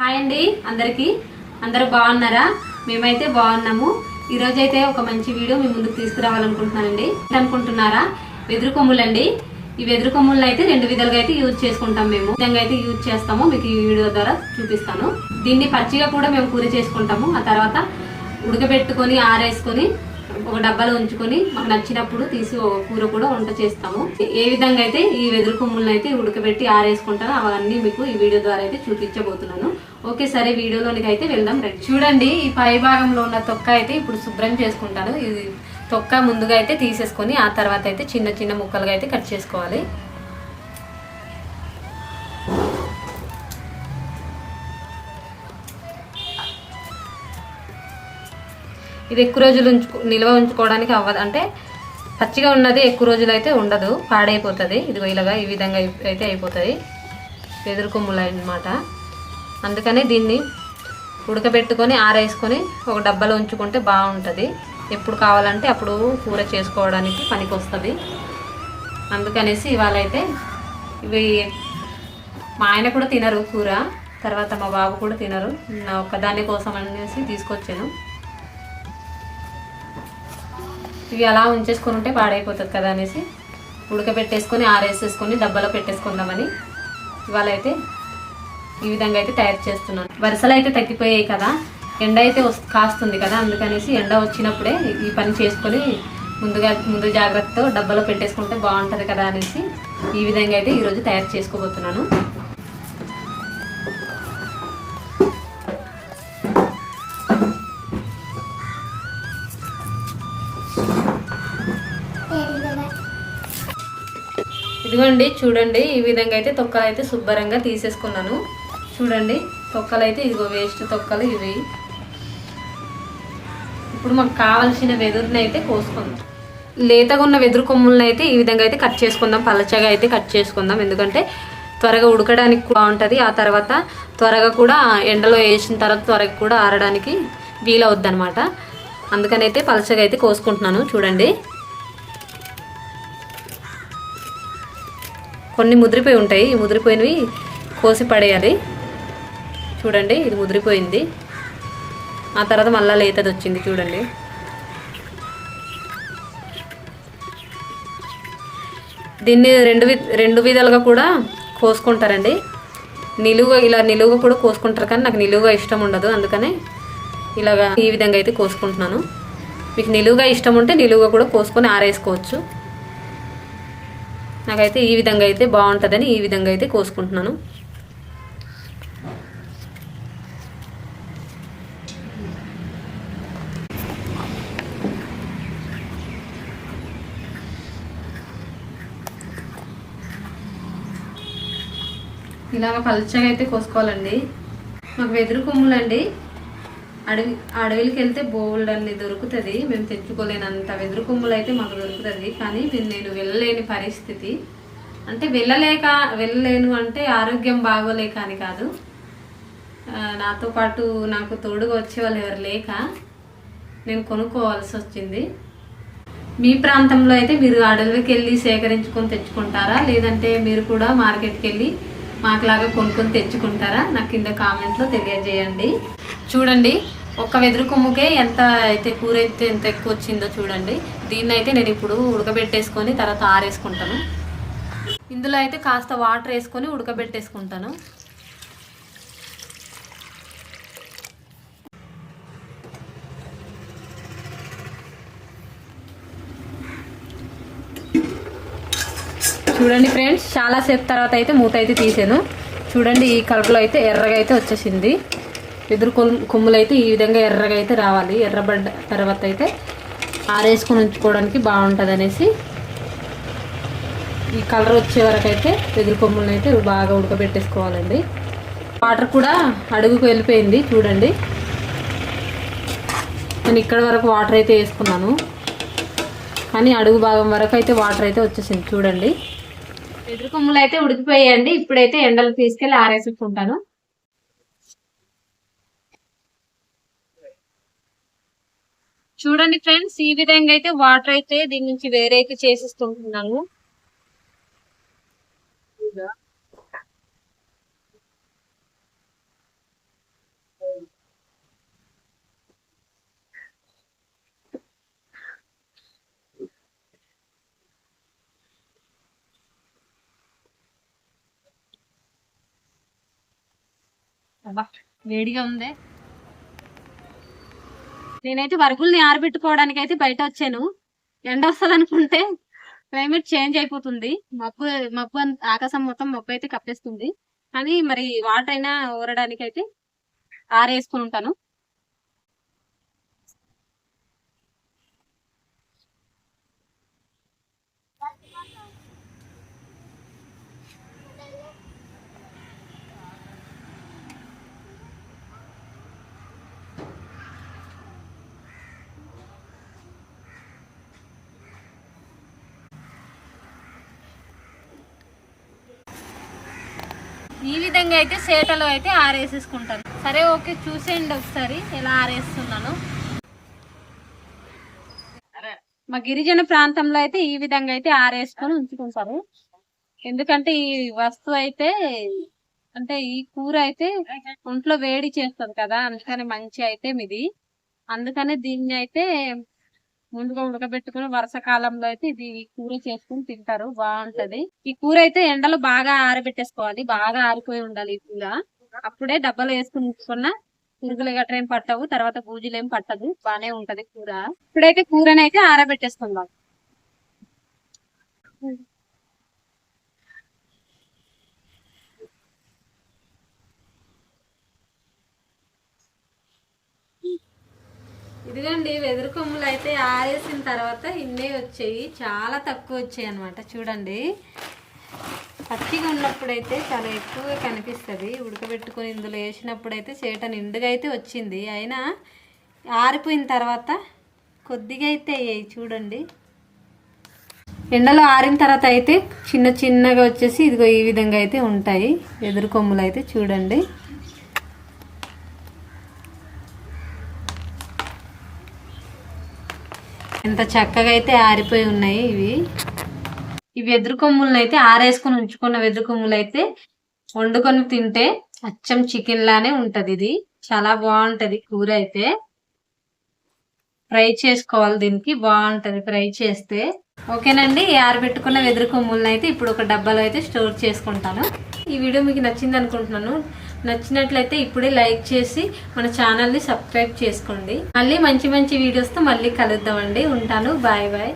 Hi అండి అందరికి. అందరూ బాగున్నారా? మేమైతే బాగున్నాము. ఈరోజు అయితే ఒక మంచి వీడియో మీ ముందుకు తీసుకురావాలనుకుంటున్నానండి. అనుకుంటున్నారా వెదురు కొమ్ములండి. ఈ వెదురు కొమ్ములను అయితే రెండు విధాలుగా అయితే యూజ్ చేసుకుంటాం మేము. విధంగా అయితే యూజ్ చేస్తాము. మీకు ఈ వీడియో ద్వారా చూపిస్తాను. దీన్ని పచ్చిగా కూడా మేము కూర చేసుకుంటాము. ఆ తర్వాత ఉడకబెట్టుకొని ఆరేసుకొని ఒక డబ్బాలో ఉంచుకొని మాకు నచ్చినప్పుడు తీసి కూర కూడా వంట చేస్తాము. ఏ విధంగా అయితే ఈ వెదురు కొమ్ములను అయితే ఉడకబెట్టి ఆరేసుకుంటానో అవన్నీ మీకు ఈ వీడియో ద్వారా అయితే చూపించబోతున్నాను. ఓకే సరే వీడియోలోనికి అయితే వెళ్దాం రండి. చూడండి ఈ పై భాగంలో ఉన్న తొక్క అయితే ఇప్పుడు శుభ్రం చేసుకుంటాను. ఇది తొక్క ముందుగా అయితే తీసేసుకొని ఆ తర్వాత అయితే చిన్న చిన్న ముక్కలుగా అయితే కట్ చేసుకోవాలి. ఇది ఎక్కువ రోజులు ఉంచు నిల్వ ఉంచుకోవడానికి అవ్వదు. అంటే పచ్చిగా ఉన్నది ఎక్కువ రోజులు అయితే ఉండదు. పాడైపోతుంది. ఇదిగో ఇలాగా ఈ విధంగా అయితే అయిపోతుంది. వెదురు కొమ్ములు అన్నమాట. అందుకని దీన్ని ఉడకబెట్టుకొని ఆరేసుకొని ఒక డబ్బాలో ఉంచుకుంటే బాగుంటుంది. ఎప్పుడు కావాలంటే అప్పుడు కూర చేసుకోవడానికి పనికి వస్తుంది అందుకనేసి ఇవాళ అయితే ఇవి మా ఆయన కూడా తినరు కూర. తర్వాత మా బాబు కూడా తినరు. నా ఒక్కదాని కోసం అనేసి తీసుకొచ్చాను. ఇవి అలా ఉంచేసుకొని ఉంటే పాడైపోతుంది కదా అనేసి ఉడకబెట్టేసుకొని ఆరేసేసుకొని డబ్బాలో పెట్టేసుకుందామని ఇవాళ అయితే ఈ విధంగా అయితే తయారు చేస్తున్నాను. వరుసలు అయితే తగ్గిపోయాయి కదా ఎండ అయితే కాస్తుంది కదా అందుకనేసి ఎండ వచ్చినప్పుడే ఈ పని చేసుకొని ముందుగా ముందు జాగ్రత్తతో డబ్బాలో పెట్టేసుకుంటే బాగుంటుంది కదా అనేసి ఈ విధంగా అయితే ఈరోజు తయారు చేసుకోబోతున్నాను. ఇదిగోండి చూడండి ఈ విధంగా అయితే తొక్కలు అయితే శుభ్రంగా తీసేసుకున్నాను. చూడండి తొక్కలు అయితే ఇదిగో వేస్ట్ తొక్కలు ఇవి. ఇప్పుడు మాకు కావాల్సిన వెదురుని అయితే కోసుకుందాం. లేతగా ఉన్న వెదురు కొమ్ములను అయితే ఈ విధంగా అయితే కట్ చేసుకుందాం. పలచగా అయితే కట్ చేసుకుందాం. ఎందుకంటే త్వరగా ఉడకడానికి బాగుంటుంది. ఆ తర్వాత త్వరగా కూడా ఎండలో వేసిన తర్వాత త్వరగా కూడా ఆరడానికి వీలవుద్ది అనమాట అందుకని అయితే పలచగా అయితే కోసుకుంటున్నాను. చూడండి. కొన్ని ముదిరిపోయి ఉంటాయి. ఈ ముదిరిపోయినవి కోసి పడేయాలి. చూడండి ఇది ముదిరిపోయింది. ఆ తర్వాత మళ్ళీ లేతది వచ్చింది చూడండి. దీన్ని రెండు వి రెండు విధాలుగా కూడా కోసుకుంటారండి. నిలువ ఇలా నిలువుగా కూడా కోసుకుంటారు కానీ నాకు నిలువుగా ఇష్టం ఉండదు. అందుకనే ఇలాగా ఈ విధంగా అయితే కోసుకుంటున్నాను. మీకు నిలువుగా ఇష్టం ఉంటే నిలువుగా కూడా కోసుకొని ఆరేసుకోవచ్చు. నాకైతే ఈ విధంగా అయితే బాగుంటుందని ఈ విధంగా అయితే కోసుకుంటున్నాను. ఇలాగ పలుచగా అయితే కోసుకోవాలండి. మాకు వెదురు కొమ్ములండి. అడవి అడవికి వెళ్తే బోల్డ్ అన్ని దొరుకుతుంది. మేము తెచ్చుకోలేనంత వెదురు కొమ్ములు అయితే మాకు దొరుకుతుంది. కానీ నేను- నేను వెళ్ళలేని పరిస్థితి. అంటే వెళ్ళలేక వెళ్ళలేను అంటే ఆరోగ్యం బాగోలేక అని కాదు. నాతో పాటు నాకు తోడుగా వచ్చే వాళ్ళు ఎవరు లేక నేను కొనుక్కోవాల్సి వచ్చింది. మీ ప్రాంతంలో అయితే మీరు అడవికి వెళ్ళి సేకరించుకొని తెచ్చుకుంటారా? లేదంటే మీరు కూడా మార్కెట్కి వెళ్ళి మాకులాగా కొనుక్కొని తెచ్చుకుంటారా? నాకు కింద కామెంట్లో తెలియజేయండి. చూడండి ఒక్క వెదురు కొమ్ముకే ఎంత అయితే కూర అయితే ఎంత ఎక్కువ వచ్చిందో చూడండి. దీన్ని అయితే నేను ఇప్పుడు ఉడకబెట్టేసుకొని తర్వాత ఆరేసుకుంటాను. ఇందులో అయితే కాస్త వాటర్ వేసుకొని ఉడకబెట్టేసుకుంటాను. చూడండి ఫ్రెండ్స్ చాలా సేపు తర్వాత అయితే మూత అయితే తీసాను. చూడండి ఈ కలర్లో అయితే ఎర్రగా అయితే వచ్చేసింది. ఎదురు కొమ్ములు అయితే ఈ విధంగా ఎర్రగా అయితే రావాలి. ఎర్రబడ్డ తర్వాత అయితే ఆరేసుకొని ఉంచుకోవడానికి బాగుంటుంది అనేసి ఈ కలర్ వచ్చే వరకు అయితే వెదురు కొమ్ములను అయితే బాగా ఉడకబెట్టేసుకోవాలండి. వాటర్ కూడా అడుగుకు వెళ్ళిపోయింది చూడండి. నేను ఇక్కడ వరకు వాటర్ అయితే వేసుకున్నాను. కానీ అడుగు భాగం వరకు అయితే వాటర్ అయితే వచ్చేసింది చూడండి. వెదురు కొమ్ములు అయితే ఉడికిపోయాయండి. ఇప్పుడైతే ఎండలు తీసుకెళ్ళి ఆరేసుకుంటాను. చూడండి ఫ్రెండ్స్ ఈ విధంగా అయితే వాటర్ అయితే దీని నుంచి వేరే అయితే చేసేసుకుంటున్నాను. అబ్బా వేడిగా ఉంది. నేనైతే వరకుల్ని ఆరబెట్టుకోవడానికి అయితే బయట వచ్చాను. ఎండ వస్తుంది అనుకుంటే క్లైమేట్ చేంజ్ అయిపోతుంది. మబ్బు మబ్బు ఆకాశం మొత్తం మబ్బు అయితే కప్పేస్తుంది. కానీ మరి వాటర్ అయినా ఊరడానికి అయితే ఆరేసుకుని ఉంటాను. ఈ విధంగా అయితే సేటలో అయితే ఆరేసేసుకుంటాను. సరే ఓకే చూసేయండి ఒకసారి ఎలా ఆరేస్తున్నాను. మా గిరిజన ప్రాంతంలో అయితే ఈ విధంగా అయితే ఆరేసుకొని ఉంచుకుంటారు. ఎందుకంటే ఈ వస్తువు అయితే అంటే ఈ కూర అయితే ఒంట్లో వేడి చేస్తుంది కదా అందుకని మంచి అయితే ఇది. అందుకనే దీన్ని అయితే ముందుగా ఉడకబెట్టుకుని వర్షాకాలంలో అయితే ఇది కూర చేసుకుని తింటారు. బాగుంటది. ఈ కూర అయితే ఎండలో బాగా ఆరబెట్టేసుకోవాలి. బాగా ఆరిపోయి ఉండాలి ఈ కూర. అప్పుడే డబ్బాలో వేసుకుని ఉంచుకున్న పురుగులు గట్రా ఏం పట్టవు. తర్వాత బూజులు ఏం పట్టదు. బానే ఉంటది కూర. ఇప్పుడైతే కూరని అయితే ఆరబెట్టేసుకుందాం. ఇదిగోండి వెదురు కొమ్ములు అయితే ఆరేసిన తర్వాత ఇన్నే వచ్చాయి. చాలా తక్కువ వచ్చాయి అనమాట చూడండి. పచ్చిగా ఉన్నప్పుడైతే చాలా ఎక్కువగా కనిపిస్తుంది. ఉడకబెట్టుకొని ఇందులో వేసినప్పుడైతే చేట నిండుగా అయితే వచ్చింది. అయినా ఆరిపోయిన తర్వాత కొద్దిగా అయితే అయ్యాయి చూడండి. ఎండలో ఆరిన తర్వాత అయితే చిన్న చిన్నగా వచ్చేసి ఇదిగో ఈ విధంగా అయితే ఉంటాయి. వెదురు కొమ్ములు అయితే చూడండి. ఎంత చక్కగా అయితే ఆరిపోయి ఉన్నాయి ఇవి. ఈ వెదురు కొమ్ములను అయితే ఆరేసుకొని ఉంచుకున్న వెదురు కొమ్ములు అయితే వండుకొని తింటే అచ్చం చికెన్ లానే ఉంటది ఇది. చాలా బాగుంటది కూర అయితే. ఫ్రై చేసుకోవాలి దీనికి బాగుంటది ఫ్రై చేస్తే. ఓకేనండి ఆరబెట్టుకున్న వెదురు కొమ్ములను అయితే ఇప్పుడు ఒక డబ్బాలో అయితే స్టోర్ చేసుకుంటాను. ఈ వీడియో మీకు నచ్చింది అనుకుంటున్నాను. నచ్చినట్లయితే ఇప్పుడే లైక్ చేసి మన ఛానల్ని సబ్స్క్రైబ్ చేసుకోండి. మళ్ళీ మంచి మంచి వీడియోస్తో మళ్ళీ కలుద్దామండి. ఉంటాను. Bye bye.